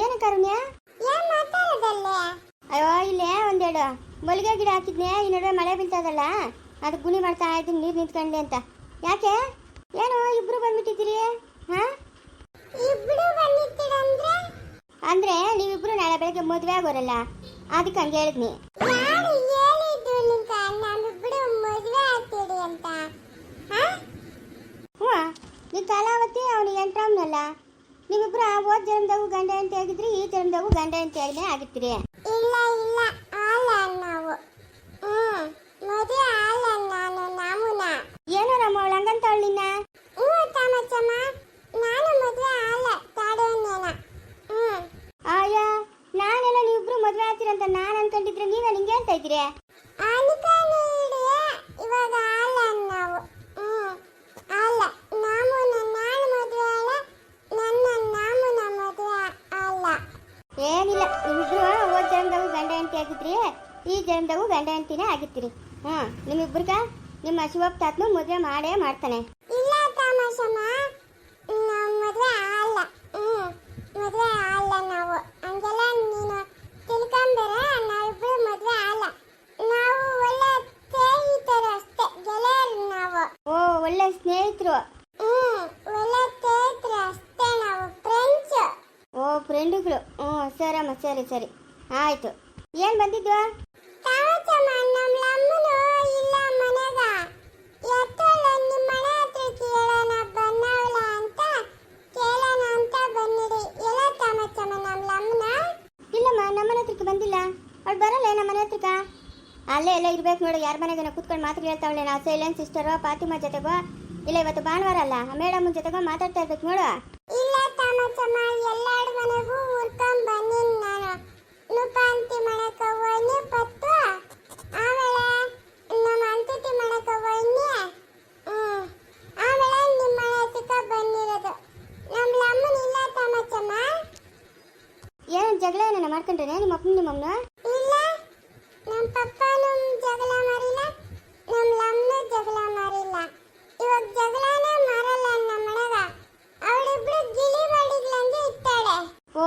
ಏನು ಕಾರುಣ್ಯ? ಏನ್ ಮಾತಾಡೋದಲ್ಲೇ? ಅಯ್ಯೋ ಇಲ್ಲೇ ಒಂದೆರಡು. ಮಲ್ಲಿಗೆ ಗಿಡ ಹಾಕಿದ್ನೆ ಈ ನಡುವೆ ಮಳೆ ಬೀಳ್ತದಲ್ಲ? ಅದು ಗುಣಿ ಮಾಡ್ತಾ ಇದ್ದೀನಿ ನೀರು ನಿಂತ್ಕೊಂಡೆ ಅಂತ. ಯಾಕೆ? ಏನು ಇಬ್ರು ಬಂದ್ಬಿಟ್ಟಿದ್ದೀರಿ? ಹಾ? ಇಬ್ರು ಬಂದಿದ್ದೀರಂದ್ರೆ ಅಂದ್ರೆ? ನೀವಿಬ್ರು ನಾಳೆ ಬೆಳಗ್ಗೆ ಮದುವೆ ಆಗೋರಲ್ಲ? ಅದಕ್ಕೆ ಹಂಗೆ ಹೇಳಿದ್ನಿ. ಹೇಳಿದ್ದು ಮದುವೆ ಆಗ್ತೀರಿ ಅಂತ. ಹಾ? ಹ್ಞೂ ನೀ ತಲಾವತ್ತಿ ಅವನು ಎಂಟ್ರಾಮ್ನಲ್ಲ? ನೀವಿಬ್ರು ಆ ಹೋದ ಜನ್ಮದಾಗೂ ಗಂಡ ಅಂತ ಆಗಿದ್ರಿ ಈ ಜನ್ಮದಾಗೂ ಗಂಡ ಅಂತ ಹೇಳಿದ್ರೆ ಆಗಿರ್ತೀರಿ ಇಲ್ಲ ಇಲ್ಲ ಆಲ ನಾವು ಹ್ಮ್ ಮದುವೆ ಆಲ ನಾನು ನಾಮುನ ಏನೋ ನಮ್ಮ ಅವಳು ಹಂಗಂತ ನಿನ್ನ ಹ್ಞೂ ತಮಚಮ್ಮ ನಾನು ಮದುವೆ ಆಲ ತಾಡೋನೇನ ಹ್ಮ್ ಆಯ ನಾನೆಲ್ಲ ನೀವಿಬ್ರು ಮದುವೆ ಆಗ್ತೀರಂತ ನಾನು ಅನ್ಕೊಂಡಿದ್ರೆ ನೀವೇ ನಿಂಗೆ ಹೇಳ್ತಾ ಇದ್ದೀರಿ ಅನ್ಕಾನೆ ಈ ಜನ್ಮದಾಗೂ ಗಂಡ ಅಂತೀನೇ ಆಗಿರ್ತೀರಿ ಹ್ಞೂ ನಿಮ್ಮಿಬ್ಬರಿಗ ನಿಮ್ಮ ಶಿವಪ್ಪ ತಾತನು ಮದುವೆ ಮಾಡೇ ಮಾಡ್ತಾನೆ. ಇಲ್ಲ ತಮಾಷಮ್ಮ ಮದುವೆ ಹ್ಮ್ ಮದುವೆ ನಾವು. ಹಂಗೆಲ್ಲ ನೀನು ತಿಳ್ಕೊಂಬೇರೆ ಮದುವೆ ನಾವು ಒಳ್ಳೆ ಸ್ನೇಹಿತರು ಅಷ್ಟೇ ಗೆಳೆಯರು ನಾವು. ಓ ಒಳ್ಳೆ ಸ್ನೇಹಿತರು. ಹ್ಮ್ ಒಳ್ಳೆ ಸ್ನೇಹಿತರು ಅಷ್ಟೇ ನಾವು ಫ್ರೆಂಡ್ಸ್ ಓ ಫ್ರೆಂಡುಗಳು ಹ್ಞೂ ಸರಮ್ಮ ಸರಿ ಸರಿ. ಆಯಿತು. ಏನು ಬಂದಿದ್ವಾ? ಬಂದಿಲ್ಲ. ಅವಳು ಬರಲ್ಲ, ನಮ್ಮ ಮನೆ ಹತ್ರಕ್ಕ. ಅಲ್ಲೇ ಎಲ್ಲ ಇರ್ಬೇಕು ನೋಡು, ಯಾರ ಮನೆಗೆ ಕೂತ್ಕೊಂಡು ಮಾತು ಹೇಳ್ತಾವಳೆ. ನಾ ಸೈಲೆನ್ ಸಿಸ್ಟರ್ ಫಾತಿಮಾ ಜೊತೆಗೋ? ಇಲ್ಲ, ಇವತ್ತು ಭಾನುವಾರ ಅಲ್ಲ. ಮೇಡಮ್ ಜೊತೆಗೋ ಮಾತಾಡ್ತಾ ಇರ್ಬೇಕು ನೋಡು ಇಲ್ಲ ತಾಮಚ್ಚಮ್ಮ ಎಲ್ಲಾರ ಮನೆಗೂ ಊರ್ಕೊಂಡ್ ಬಂದಿನಿ ನಾನು ನುಪಾಂತಿ ಮನೆಕ ಹೋಯ್ನಿ ಪತ್ತು ಆಮೇಲೆ ನಮ್ಮ ಅಂತತಿ ಮನೆಕ ಹೋಯ್ನಿ ಹ್ಮ್ ಆಮೇಲೆ ನಿಮ್ಮ ಮನೆ ಹತ್ರಕ್ಕ ಬಂದಿರೋದು ನಮ್ಮ ಅಮ್ಮನ ಇಲ್ಲ ತಾಮಚ್ಚಮ್ಮ ಏನು ಜಗಳ ಏನಾನ ಮಾಡ್ಕೊಂಡ್ರೆ ನಿಮ್ಮ ಅಪ್ಪನ ನಿಮ್ಮ ಅಮ್ಮನ ಇಲ್ಲ ನಮ್ಮ ಪಪ್ಪನೂ ಜಗಳ ಮಾರಿಲ್ಲ ನಮ್ಮ ಲಮ್ನು ಜಗಳ ಮಾರಿಲ್ಲ ಇವಾಗ ಜಗಳನೇ ಮಾರಲ್ಲ ನಮ್ಮ ಮನೆಗ ಅವಳಿಬ್ರು ಗಿಳಿ ಬಡಿಗ್ಲಂಗೆ ಇತ್ತಾಳೆ ಓ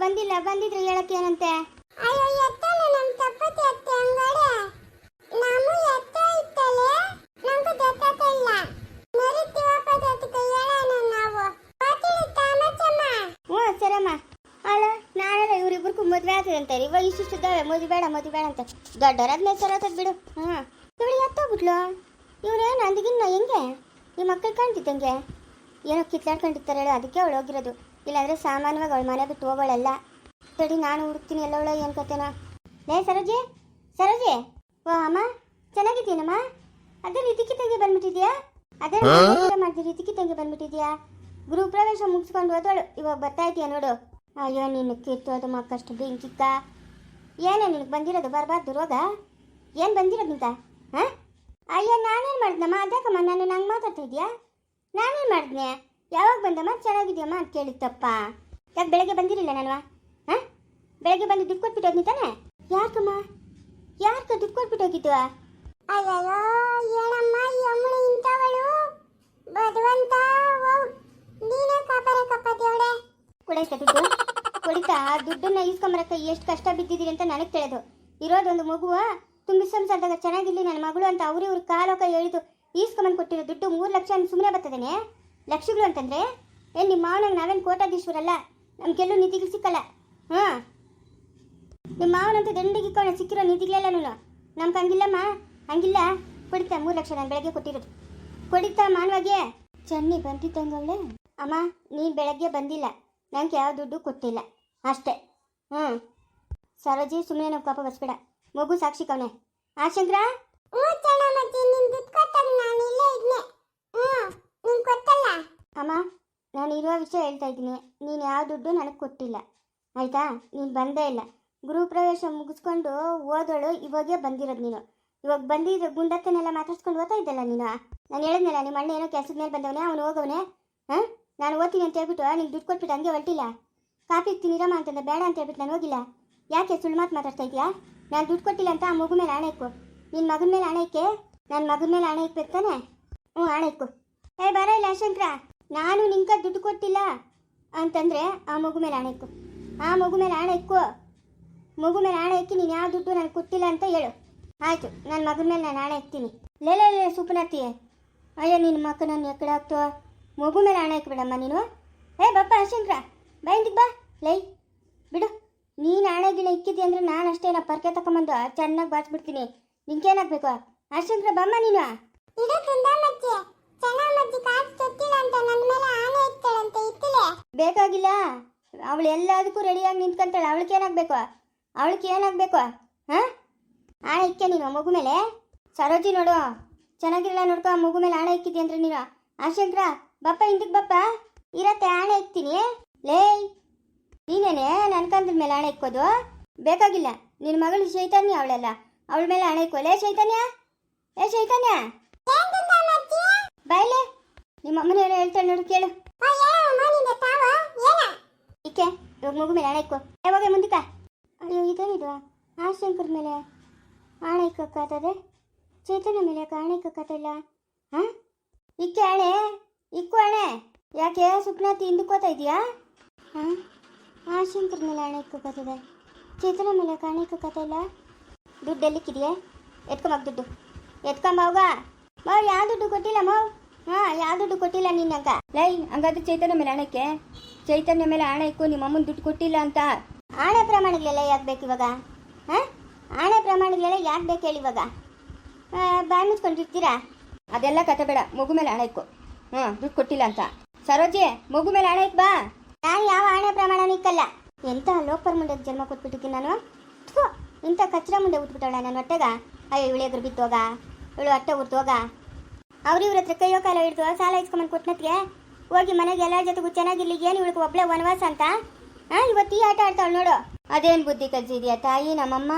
ಬಂದಿಲ್ಲ ಬಂದಿದ್ರೆ ಹೇಳಕ್ಕೆ ಏನಂತೆ? ಅಯ್ಯೋ ಎತ್ತಲ್ಲ ನಮ್ಮ ತಪ್ಪತಿ ಅತ್ತೆ ಅಂಗಡೆ. ನಾವು ಎತ್ತ ಇತ್ತಲೆ ನಮ್ಗೆ ಗೊತ್ತಾಗ್ತಿಲ್ಲ ಮರಿ ಶಿವಪ್ಪ ತಾತಕ ಹೇಳೋಣ ನಾವು. ಗೊತ್ತಿಲ್ಲ ತಾಮಚಮ್ಮ ಹ್ಞೂ ಸರಮ್ಮ. ಅಲ್ಲ ನಾನೆಲ್ಲ ಇವ್ರಿಬ್ರಿಗೂ ಮದುವೆ ಆಗ್ತದೆ ಅಂತಾರೆ ಇವಾಗ ಇಷ್ಟಿಷ್ಟು ಇದ್ದಾವೆ ಮದುವೆ ಬೇಡ ಮದುವೆ ಬೇಡ ಅಂತ. ದೊಡ್ಡವರಾದ್ಮೇಲೆ ಸರೋತದ್ ಬಿಡು. ಹಾಂ. ಇವಳು ಎತ್ತೋಗ್ಬಿಟ್ಲು? ಇವನೇನು ಅಂದಿಗಿನ್ನ ಹೆಂಗೆ? ಈ ಮಕ್ಕಳು ಕಾಣ್ತಿದ್ದಂಗೆ? ಏನೋ ಕಿತ್ತಾಡ್ಕೊಂಡಿರ್ತಾರೆ ಹೇಳು ಅದಕ್ಕೆ ಅವಳು ಹೋಗಿರೋದು. ಇಲ್ಲಾಂದ್ರೆ ಸಾಮಾನ್ಯವಾಗಿ ಅವಳ ಮನೆ ಬಿಟ್ಟು ಹೋಗೋಳಲ್ಲ ತಡಿ ನಾನು ಹುಡುಕ್ತೀನಿ ಎಲ್ಲವಳ ಏನು ಕತೆನ. ಲೇ ಸರೋಜಿ ಸರೋಜಿ. ಓ ಅಮ್ಮ ಚೆನ್ನಾಗಿದ್ದೀನಮ್ಮ? ಅದೇ ರೀತಿಕಿ ತಂಗಿ ಬಂದ್ಬಿಟ್ಟಿದ್ಯಾ? ಅದೇ ಮಾಡ್ತೀನಿ ರೀತಿಕಿ ತಂಗಿ ಬಂದ್ಬಿಟ್ಟಿದ್ಯಾ? ಗೃಹ ಪ್ರವೇಶ ಮುಗಿಸ್ಕೊಂಡು ಹೋದವಳು. ಇವಾಗ ಬರ್ತಾ ಇದೆಯಾ ನೋಡು. ಅಯ್ಯೋ ನಿನ್ನ ಕಿತ್ತು ಅದು ಮಕ್ಕಷ್ಟು ಬೆಂಕಿಕ್ಕ ಏನೇ ನಿನಗೆ ಬಂದಿರೋದು? ಬರಬಾರ್ದು ರೋಗ? ಏನು ಬಂದಿರೋದು ನಿಂತ? ಹಾಂ? ಅಯ್ಯೋ ನಾನೇನು ಮಾಡಿದ್ನಮ್ಮ? ಅದಕ್ಕಮ್ಮ ನಾನು ನಂಗೆ ಮಾತಾಡ್ತಾ ಇದೆಯಾ? ನಾನೇನು ಮಾಡಿದ್ನೆ? ಯಾವಾಗ ಬಂದಮ್ಮ? ಚೆನ್ನಾಗಿದೆಯಮ್ಮ ಅಂತ ಕೇಳಿತ್ತಪ್ಪ ಯಾಕೆ ಬೆಳಗ್ಗೆ ಬಂದಿರಲಿಲ್ಲ ನಾನು ಹಾಂ? ಬೆಳಗ್ಗೆ ಬಂದು ದುಡ್ಡು ಕೊಟ್ಬಿಟ್ಟು ಹೋದ್ನಿ ತಾನೆ? ಯಾಕಮ್ಮ ಯಾರ್ಕ ದುಡ್ಡು ಕೊಟ್ಬಿಟ್ಟು ಹೋಗಿದ್ದು ಅಯ್ಯೋ ಏನಮ್ಮ ಯಮ್ಮನ ಇಂಥವಳು? ಓ ನೀನೇ ಕಾಪಾರ ಕಪ್ಪ ಕೊಡೈತ ದುಡ್ಡು? ಕೊಡಿತಾ? ಆ ದುಡ್ಡನ್ನ ಈಸ್ಕೊಂಬರಕ್ಕೆ ಎಷ್ಟು ಕಷ್ಟ ಬಿದ್ದಿದ್ದೀರಿ ಅಂತ ನನಗೆ ತಿಳಿದು. ಇರೋದೊಂದು ಮಗುವ ತುಂಬಿ ಸಂಸಾರದಾಗ ಚೆನ್ನಾಗಿರ್ಲಿ ನನ್ನ ಮಗಳು ಅಂತ ಅವ್ರಿ ಇವ್ರು ಕಾಲೋಕ ಹೇಳಿದು ಈಸ್ಕೊಂಬಂದು ಕೊಟ್ಟಿರೋ ದುಡ್ಡು ಮೂರು ಲಕ್ಷ ಸುಮ್ಮನೆ ಬರ್ತದೇನೆ? ಲಕ್ಷಗಳು ಅಂತಂದ್ರೆ? ಏ ನಿಮ್ಮ ಮಾವನಾಗ ನಾವೇನು ಕೋಟಾಧೀಶ್ವರಲ್ಲ ನಮ್ಗೆಲ್ಲೂ ನಿಧಿಗಳು ಸಿಕ್ಕಲ್ಲ. ಹಾಂ? ನಿಮ್ಮ ಮಾವನಂತ ಕಣ ಸಿಕ್ಕಿರೋ ನಿಧಿಗಳೆಲ್ಲ ನಾನು. ನಮ್ಗೆ ಹಂಗಿಲ್ಲಮ್ಮ. ಹಂಗಿಲ್ಲ. ಕೊಡಿತಾ ಮೂರು ಲಕ್ಷ ನಾನು ಬೆಳಗ್ಗೆ ಕೊಟ್ಟಿರೋದು. ಕೊಡಿತಾ ಮಾನವಾಗಿ. ಚನ್ನಿ ಬಂದಿದ್ದಂಗವಳೆ ಅಮ್ಮ, ನೀನು ಬೆಳಗ್ಗೆ ಬಂದಿಲ್ಲ. ನಂಗೆ ಯಾವ ದುಡ್ಡು ಕೊಟ್ಟಿಲ್ಲ. ಅಷ್ಟೇ. ಹ್ಞೂ. ಸರೋಜಿ ಸುಮ್ಮನೆ ನಾವು ಪಾಪ ಬಸ್ಬೇಡ ಮಗು ಸಾಕ್ಷಿ ಕವನೆ ಆ, ಶಂಕರ ಹ್ಞೂ ಚೆನ್ನಮ್ಮಜ್ಜಿ ನಿನ್ ದುಡ್ಡು ಕೊಟ್ಟಾಗ ನಾನು ಇಲ್ಲೇ ಇದ್ನೆ ಹ್ಞೂ ನೀನ್ ಕೊಟ್ಟಲ್ಲ ಅಮ್ಮ, ನಾನು ಇರೋ ವಿಷಯ ಹೇಳ್ತಾ ಇದ್ದೀನಿ. ನೀನು ಯಾವ ದುಡ್ಡು ನನಗೆ ಕೊಟ್ಟಿಲ್ಲ. ಆಯಿತಾ? ನೀನು ಬಂದೇ ಇಲ್ಲ. ಗೃಹಪ್ರವೇಶ ಮುಗಿಸ್ಕೊಂಡು ಓದೋಳು ಇವಾಗೇ ಬಂದಿರೋದು ನೀನು. ಇವಾಗ ಬಂದಿದ್ದು ಗುಂಡತ್ತನೆಲ್ಲ ಮಾತಾಡ್ಸ್ಕೊಂಡು ಓದ್ತಾ ಇದ್ದಲ್ಲ ನೀನು? ನಾನು ಹೇಳಿದ್ನಲ್ಲ ನಿಮ್ಮ ಅಣ್ಣ ಏನೋ ಕೆಲಸದ ಮೇಲೆ ಬಂದವನೇ, ಅವನು ಹೋಗವನೇ. ಹಾಂ? ನಾನು ಓದ್ತೀನಿ ಅಂತ ಹೇಳ್ಬಿಟ್ಟು ನಿಂಗೆ ದುಡ್ಡು ಕೊಟ್ಬಿಟ್ಟು ಹಂಗೆ ಹೊರಟಿಲ್ಲ? ಕಾಫಿ ತಿನ್ನಿರಮ್ಮ ಅಂತಂದ, ಬೇಡ ಅಂತ ಹೇಳ್ಬಿಟ್ಟು ನಾನು ಹೋಗಿಲ್ಲ. ಯಾಕೆ ಸುಳ್ಳು ಮಾತು ಮಾತಾಡ್ತಾ ಇದೆಯಾ? ನಾನು ದುಡ್ಡು ಕೊಟ್ಟಿಲ್ಲ ಅಂತ ಆ ಮಗು ಮೇಲೆ ಆಣೆ ಇಕ್ಕು ನಿನ್ನ ಮಗನ ಮೇಲೆ ಆಣೆ ಇಕ್ಕೆ ನನ್ನ ಮಗನ ಮೇಲೆ ಆಣೆ ಇಕ್ಬೇಕು ತಾನೆ? ಹ್ಞೂ, ಆಣೆ ಇಕ್ಕು ಏ ಬರ ಇಲ್ಲ ಶಂಕರ. ನಾನು ನಿಂಕ ದುಡ್ಡು ಕೊಟ್ಟಿಲ್ಲ ಅಂತಂದರೆ ಆ ಮಗು ಮೇಲೆ ಆಣೆ ಇಕ್ಕು. ಆ ಮಗು ಮೇಲೆ ಆಣೆ ಇಕ್ಕು. ಮಗು ಮೇಲೆ ಆಣೆ ಇಕ್ಕಿ, ನೀನು ಯಾವ ದುಡ್ಡು ನಾನು ಕೊಟ್ಟಿಲ್ಲ ಅಂತ ಹೇಳು. ಆಯಿತು ನನ್ನ ಮಗನ ಮೇಲೆ ನಾನು ಆಣೆ ಇಕ್ತೀನಿ. ಲೇ ಲೇ ಸುಪ್ನತಿ ಅಯ್ಯೋ ನಿನ್ನ ಮಕ್ಕ ನನ್ನ ಎಕ್ಕಡೆ ಆಗ್ತೋ ಮಗು ಮೇಲೆ ಆಣೆ ಇಕ್ಬಿಡಮ್ಮ ನೀನು. ಏ, ಬಪ್ಪ ಶಂಕರ ಬೈಂದಿಗೆ ಬಾ. ಲೈ, ಬಿಡು. ನೀನು ಆಣೆಗಿನ ಇಕ್ಕಿದ್ದಿ ಅಂದ್ರೆ ನಾನು ಅಷ್ಟೇ, ನಾ ಪರ್ಕೆ ತಗೊಂಬಂದು ಚೆನ್ನಾಗಿ ಬಾಚ್ಬಿಡ್ತೀನಿ ನಿಂಗೇನಾಗಬೇಕು ಅಶಂಕರ ಬಮ್ಮ ನೀನು? ಚೆನ್ನಮ್ಮಜ್ಜಿ ತೊತ್ತಿಲ್ಲ ಅಂತ ನನ್ನ ಮೇಲೆ ಆನೆ ಬೇಕಾಗಿಲ್ಲ. ಅವಳು ಎಲ್ಲದಕ್ಕೂ ರೆಡಿಯಾಗಿ ನಿಂತ್ಕೊಂತಾಳೆ. ಅವಳಿಗೆ ಏನಾಗಬೇಕು? ಅವಳಿಗೆ ಏನಾಗಬೇಕು? ಹಾಂ? ಆಣೆ ಇಕ್ಕೆ ನೀನು ಮಗು ಮೇಲೆ? ಸರೋಜಿ ನೋಡು. ಚೆನ್ನಾಗಿರಲ್ಲ ನೋಡ್ಕೊ, ಆ ಮಗು ಮೇಲೆ ಆಣೆ ಇಕ್ಕಿದ್ದಿ ಅಂದ್ರೆ ನೀನು? ಆಶಂಕ್ರ ಬಪ್ಪ ಹಿಂದಕ್ಕೆ ಬಪ್ಪ? ಇರತ್ತೆ, ಆಣೆ ಇಕ್ತೀನಿ. ಲೇಯ್ ನೀನೇನೆ ನನ್ನ ಕಂದ್ರ ಮೇಲೆ ಆಣೆ ಇಕ್ಕೋದು? ಬೇಕಾಗಿಲ್ಲ. ನಿನ್ನ ಮಗಳು ಚೈತನ್ಯ ಅವಳೆಲ್ಲ. ಅವಳ ಮೇಲೆ ಇಕ್ಕೋ. ಲೇ ಚೈತನ್ಯ ಏ ಚೈತನ್ಯ ಬಾಯ್ಲೆ ನಿಮ್ಮ ಅಮ್ಮನ ಏನೋ ಹೇಳ್ತಾಳೆ ನೋಡು ಕೇಳು. ಈಕೆ ಇವಾಗ ಮಗು ಮೇಲೆ ಹಣ ಇಕ್ಕು. ಯಾವಾಗ ಮುಂದಿಕ? ಅಯ್ಯೋ ಇದೇನಿದು ಆ ಶಂಕರ್ ಮೇಲೆ ಆಣೆ ಇಕ್ಕೋಕ್ಕಾಗ್ತದೆ ಚೇತನ ಮೇಲೆ ಆಣೆ ಇಕ್ಕೋಕ್ಕಾಗ್ತಿಲ್ಲ ಹಾಂ? ಇಕ್ಕೆ ಹಣೆ ಇಕ್ಕು ಹಣೆ ಯಾಕೆ ಸುಪ್ನಾತಿ ಹಿಂದಕ್ಕೋತಾ ಇದೆಯಾ ಹಾಂ? ಆ ಶಂಕರ್ ಮೇಲೆ ಆಣೆ ಇಕ್ಕೋಕ್ಕಾಗ್ತದೆ ಚೇತನ ಮೇಲೆ ಆಣೆ ಇಕ್ಕೋಕ್ಕಾಗ್ತಿಲ್ಲ ದುಡ್ಡು ಎಲ್ಲಿಕ್ಕಿದೆಯಾ ಎತ್ಕೊಂಬಾಗ ದುಡ್ಡು. ಎತ್ಕೊಂಬಾವಾಗ ಮಾವ್ ಯಾವ ದುಡ್ಡು ಕೊಟ್ಟಿಲ್ಲ ಮಾವ್. ಹಾಂ ಯಾವ ದುಡ್ಡು ಕೊಟ್ಟಿಲ್ಲ ನಿನ್ನಂಗ ಲೈ ಹಂಗಾದ್ರೆ ಚೈತನ್ಯ ಮೇಲೆ ಹಣಕ್ಕೆ? ಚೈತನ್ಯ ಮೇಲೆ ಹಣ ಇಕ್ಕು ನಿಮ್ಮ ಅಮ್ಮನ ದುಡ್ಡು ಕೊಟ್ಟಿಲ್ಲ ಅಂತ? ಆಣೆ ಪ್ರಮಾಣಗಳೆಲ್ಲ ಯಾಕೆ ಬೇಕು ಇವಾಗ? ಹಾಂ? ಆಣೆ ಪ್ರಮಾಣಗಳೆಲ್ಲ ಯಾಕೆ ಬೇಕು ಹೇಳಿ ಇವಾಗ? ಆ, ಬಾಯಿ ಮುಚ್ಕೊಂಡಿರ್ತೀರಾ? ಅದೆಲ್ಲ ಕತೆ ಬೇಡ ಮಗು ಮೇಲೆ ಹಣ ಇಕ್ಕು. ಹ್ಞೂ ದುಡ್ಡು ಕೊಟ್ಟಿಲ್ಲ ಅಂತ. ಸರೋಜಿ ಮಗು ಮೇಲೆ ಹಣ ಇಕ್ ಬಾ. ನಾನು ಯಾವ ಆಣೆ ಪ್ರಮಾಣ ಇಕ್ಕಲ್ಲ. ಎಂಥ ಲೋಪರ್ ಮುಂದೆ ಜನ್ಮ ಕೊಟ್ಬಿಟ್ಟಿದ್ದೀನಿ ನಾನು? ಥು, ಇಂಥ ಕಚ್ರ ಮುಂದೆ ಉಟ್ಬಿಟ್ಟವಳ ನನ್ನ ಹೊಟ್ಟೆಗ? ಅಯ್ಯೋ ಇವಳಿಯದ್ರು ಬಿತ್ತೋಗ ಇವಳು ಹೊಟ್ಟೆ ಉರ್ತೋಗ ಅವ್ರ ಇವ್ರ ಹತ್ರ ಕೈಯೋ ಕಾಲ ಹಿಡಿದು ಸಾಲ ಇಸ್ಕೊಂಬಂದು ಕೊಟ್ಟನತ್ಗೆ ಹೋಗಿ ಮನೆಗೆ ಎಲ್ಲರ ಜೊತೆಗೂ ಚೆನ್ನಾಗಿರ್ಲಿ ಏನು ಇವಳಿಗೆ ಒಬ್ಳೆ ವನವಾಸ ಅಂತ? ಹಾಂ ಇವತ್ತು ಈ ಆಟ ಆಡ್ತಾಳೆ ನೋಡು. ಅದೇನು ಬುದ್ಧಿ ಕಲ್ಸಿದ್ಯಾ ತಾಯಿ, ನಮ್ಮಮ್ಮ?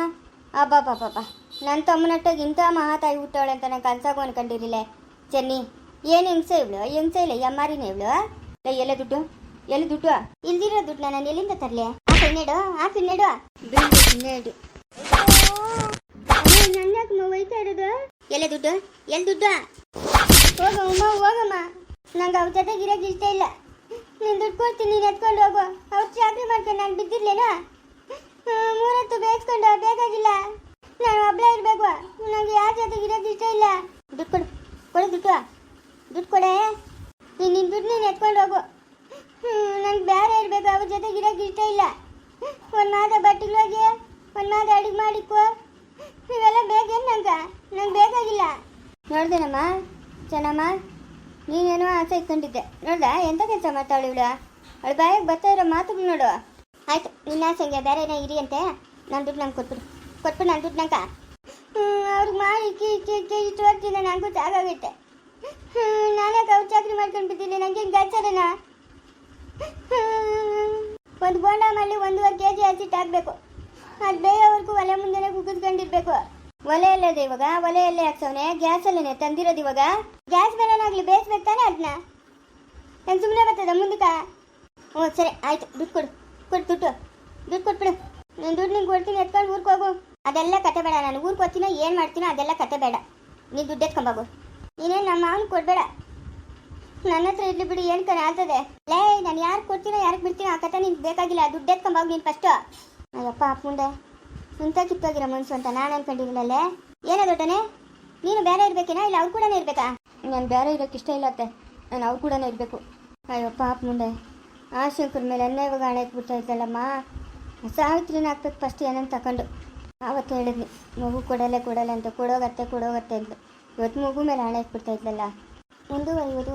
ಅಬ್ಬಬ್ಬಬ್ಬ ನನ್ನ ತಮ್ಮನಟ್ಟಾಗ ಇಂಥ ಮಹಾತಾಯಿ ಹುಟ್ಟವಳೆ ಅಂತ ನಾನು ಕನ್ಸಾಗೂ ಅನ್ಕೊಂಡಿರಲಿಲ್ಲ. ಚೆನ್ನಿ, ಏನು ಹಿಂಸೆ ಇವಳು? ಹಿಂಸೆ ಇಲ್ಲ ಯಮ್ಮಾರಿನೇ ಇವಳು? ಎಲ್ಲ ದುಡ್ಡು? ಎಲ್ಲಿ ದುಡ್ಡು? ಇಲ್ದಿರೋ ದುಡ್ಡು ನಾನು ಎಲ್ಲಿಂದ ತರಲಿ? ಆ ಇನ್ನೇಡು ಆ ಇನ್ನೇಡು ಇನ್ನೇಡು ನನ್ನ ನೋವೈತಾ ಇರೋದು? ಎಲ್ಲ ದುಡ್ಡು? ಎಲ್ಲಿ ದುಡ್ಡು? ಹೋಗಮ್ಮ ಹೋಗಮ್ಮ. ನಂಗೆ ಅವ್ರ ಜೊತೆಗೆ ಇರೋಕೆ ಇಷ್ಟ ಇಲ್ಲ. ನೀನು ದುಡ್ಡು ಕೊಡ್ತೀನಿ, ನೀನು ಎತ್ಕೊಂಡು ಹೋಗು. ಅವ್ರು ಚಾಕ್ರಿ ಮಾಡ್ಕೊಂಡು ನಾನು ಬಿದ್ದಿರ್ಲೇನಾ? ಮೂರತ್ತು ಬೇಯಿಸ್ಕೊಂಡು ಬೇಕಾಗಿಲ್ಲ. ನಾನು ಒಬ್ಬಳೇ ಇರಬೇಕು. ನನಗೆ ಯಾರ ಜೊತೆಗೆ ಇರೋಕೆ ಇಷ್ಟ ಇಲ್ಲ. ದುಡ್ಡು ಕೊಡು. ಕೊಡು ದುಡ್ಡು. ದುಡ್ಡು ಕೊಡೆ. ನೀನು ನಿನ್ನ ದುಡ್ಡು ನೀನು ಎತ್ಕೊಂಡು ಹೋಗು. ನಂಗೆ ಬೇರೆ ಇರಬೇಕು. ಅವ್ರ ಜೊತೆಗೆ ಇರೋಕೆ ಇಷ್ಟ ಇಲ್ಲ. ಒಂದು ಮಾದ ಬಟ್ಟೆಗೆ ಹೋಗಿ, ಒಂದು ಮಾದ ಅಡುಗೆ ಮಾಡಿಕೊ ಇವೆಲ್ಲ ಬೇಕೇನು ನಂಗೆ ನಂಗೆ ಬೇಕಾಗಿಲ್ಲ. ನೋಡ್ದೇನಮ್ಮ? ಚೆನ್ನಮ್ಮ ನೀನೇನೋ ಆಸೆ ಇಟ್ಕೊಂಡಿದ್ದೆ. ನೋಡ್ದ ಎಂತ ಕೆಲಸ ಮಾತಾಳು ಇವಳು? ಅವಳು ಬಾಯಿಗೆ ಬರ್ತಾ ಇರೋ ಮಾತು ನೋಡು. ಆಯ್ತು ನಿನ್ನ ಆಸೆಗೆ ಬೇರೆ ಏನೋ ಇರಿ ಅಂತೆ ನಾನು ದುಡ್ಡು ನಂಗೆ ಕೊಟ್ಬಿಡು. ಕೊಟ್ಬಿಡು ನಾನು ದುಡ್ಡು ನಂಗೆ. ಅವ್ರಿಗೆ ಮಾಡಿ ಇಕ್ಕಿ ಇಕ್ಕಿ ಇಕ್ಕಿ ಇಷ್ಟು ವರ್ಷದಿಂದ ನನಗೂ ಹ್ಮ್, ನಾನೇ ಕೌ ಚಾಕ್ರಿ ಮಾಡ್ಕೊಂಡು ಬಿದ್ದೀನಿ ನನಗೆ ಹಿಂಗೆ ಗಾಚಾರನ? ಒಂದು ಬೋಂಡ ಮಾಡಿ ಒಂದೂವರೆ ಕೆ ಜಿ ಹಸಿಟ್ಟು ಹಾಕ್ಬೇಕು ಅದು ಒಲೆ ಮುಂದೆನೆ ಕುಗಿದ್ಕೊಂಡಿರ್ಬೇಕು ಒಲೆ ಎಲ್ಲದೆ ಇವಾಗ? ಒಲೆ ಎಲ್ಲೇ ಹಾಕ್ಸವನೆ? ಗ್ಯಾಸ್ ಅಲ್ಲೇನೆ ತಂದಿರೋದು ಇವಾಗ? ಗ್ಯಾಸ್ ಬೇರೆನಾಗ್ಲಿ ಬೇಯಿಸ್ಬೇಕು ತಾನೆ ಅದನ್ನ ನಾನು ಸುಮ್ಮನೆ ಬರ್ತದ ಮುಂದಕ್ಕ ಓ, ಸರಿ, ಆಯ್ತು. ದುಡ್ಡು ಕೊಡು. ಕೊಡು ದುಡ್ಡು. ದುಡ್ಡು ಕೊಟ್ಬಿಡು. ನಾನು ದುಡ್ಡು ನಿಂಗೆ ಕೊಡ್ತೀನಿ, ಎತ್ಕೊಂಡು ಊರ್ಗೆ ಹೋಗು. ಅದೆಲ್ಲ ಕತೆ ಬೇಡ. ನಾನು ಊರಿಗೆ ಹೋಗ್ತೀನೋ, ಏನು ಮಾಡ್ತೀನೋ ಅದೆಲ್ಲ ಕತೆ ಬೇಡ. ನೀನು ದುಡ್ಡು ಎತ್ಕೊಂಬೋಗು ನೀನೇನು ನಮ್ಮ ಮಾವನ ಕೊಡಬೇಡ. ನನ್ನ ಹತ್ರ ಇರಲಿ ಬಿಡಿ, ಏನು ಕಣ ಆಗ್ತದೆ? ಲೇ, ನಾನು ಯಾರು ಕೊಡ್ತೀನೋ, ಯಾರಿಗೆ ಬಿಡ್ತೀನೋ ಆ ಕತೆ ನಿನ್ಗೆ ಬೇಕಾಗಿಲ್ಲ. ದುಡ್ಡು ಎತ್ಕೊಂಬೋಗು ನೀನು ಫಸ್ಟು ಅಯ್ಯಪ್ಪ, ಅಪ್ಪ ಮುಂದೆ. ಇಂಥ ಕಿತ್ತೋಗಿರೋ ಮನ್ಸು ಅಂತ ನಾನು ಅನ್ಕೊಂಡಿರಲಿಲ್ಲೇ ಏನೋ ದೊಡ್ಡನೆ? ನೀನು ಬೇರೆ ಇರ್ಬೇಕೇನಾ ಇಲ್ಲ ಅವ್ರು ಕೂಡ ಇರ್ಬೇಕಾ? ನಾನು ಬೇರೆ ಇರೋಕ್ಕೆ ಇಷ್ಟ ಇಲ್ಲ ಅತ್ತೆ. ನಾನು ಅವ್ರು ಕೂಡ ಇರಬೇಕು. ಅಯ್ಯಪ್ಪ, ಅಪ್ಪ ಮುಂದೆ. ಆ ಶಂಕರ್ ಮೇಲೆ ಅನ್ಯಾಯವಾಗ ಹಣ ಇಟ್ಬಿಡ್ತಾ ಇದ್ದಲ್ಲಮ್ಮ ಸಾವಿತ್ರಿನ ಹಾಕ್ಬೇಕು ಫಸ್ಟ್ ಏನಂತ ತಗೊಂಡು ಆವತ್ತು ಹೇಳಿದ್ನಿ, ಮಗು ಕೊಡಲೆ ಕೊಡಲೆ ಅಂತ, ಕೊಡೋಗತ್ತೆ ಕೊಡೋಗತ್ತೆ ಅಂತ. ಇವತ್ತು ಮಗು ಮೇಲೆ ಹಣ ಇಟ್ಬಿಡ್ತಾ ಇದ್ದಲ್ಲ ಮುಂದುವರಿಯುವುದು